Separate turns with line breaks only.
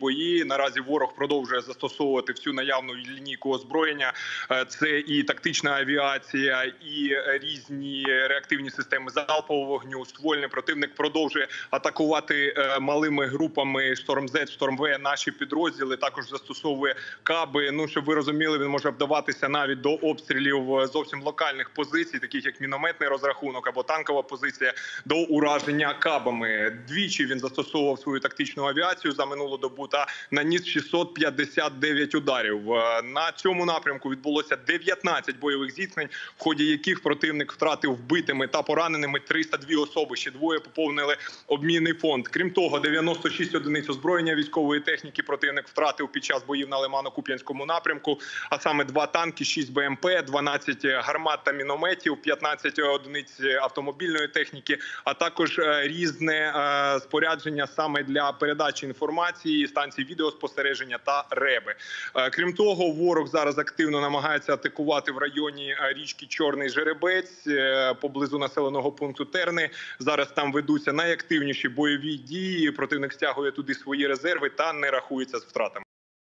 бої. Наразі ворог продовжує застосовувати всю наявну лінійку озброєння. Е, Це і тактична авіація, і різні реактивні системи залпового вогню. Ствольний противник продовжує атакувати е, малими групами Шторм З. Наші підрозділи також застосовує каби. Ну щоб ви розуміли, він може вдаватися навіть до обстрілів е, зовсім локальних позицій, таких як мінометний розрахунок або танкова позиція, до ураження кабами. Двічі він застосовував свою тактичну авіацію за минулу добу та наніс 659 ударів. Е, На цьому напрямку відбулося 19 бойових зіткнень, в ході яких противник втратив вбитими та пораненими 302 особи. Ще двоє поповнили обмінний фонд. Крім того, 96 одиниць озброєння військової техніки противник втратив під час боїв на Лимано-Куп'янському напрямку. А саме два танки, 6 БМП, 12 гармат та мінометів, 15 одиниць автомобільної техніки, а також е, різне е, спорядження саме для передачі інформації, станцій відеоспостереження та реби. Е, Крім того, ворог зараз активно намагається атакувати в районі е, річки Чорний Жеребець е, поблизу населеного пункту Терни. Зараз там ведуться найактивніші бойові дії. Противник стягує туди свої резерви та не рахується з втратами.